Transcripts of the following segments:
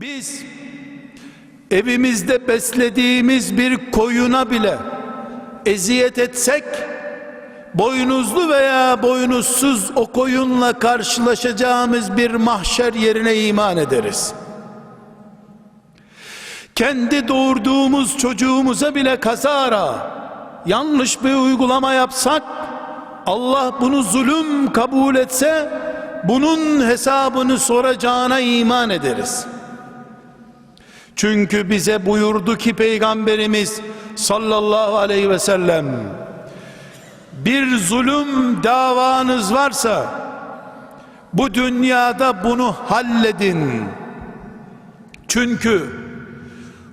Biz evimizde beslediğimiz bir koyuna bile eziyet etsek boynuzlu veya boynuzsuz o koyunla karşılaşacağımız bir mahşer yerine iman ederiz. Kendi doğurduğumuz çocuğumuza bile kazara yanlış bir uygulama yapsak Allah bunu zulüm kabul etse bunun hesabını soracağına iman ederiz. Çünkü bize buyurdu ki Peygamberimiz sallallahu aleyhi ve sellem bir zulüm davanız varsa bu dünyada bunu halledin. Çünkü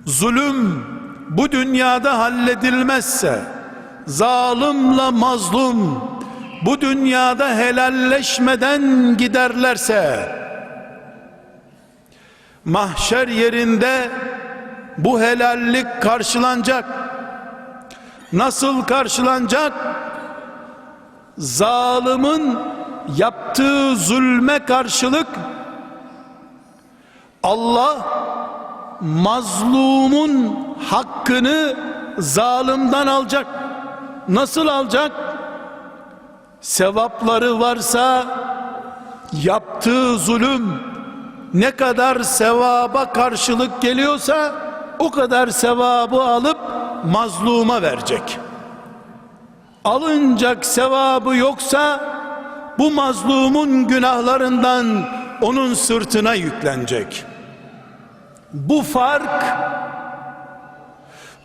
zulüm bu dünyada halledilmezse zalimle mazlum bu dünyada helalleşmeden giderlerse mahşer yerinde bu helallik karşılanacak. Nasıl karşılanacak? Zalimin yaptığı zulme karşılık Allah mazlumun hakkını zalimden alacak. Nasıl alacak? Sevapları varsa yaptığı zulüm ne kadar sevaba karşılık geliyorsa o kadar sevabı alıp mazluma verecek. Alınacak sevabı yoksa bu mazlumun günahlarından onun sırtına yüklenecek. Bu fark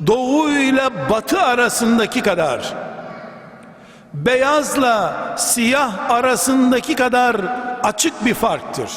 doğu ile batı arasındaki kadar beyazla siyah arasındaki kadar açık bir farktır.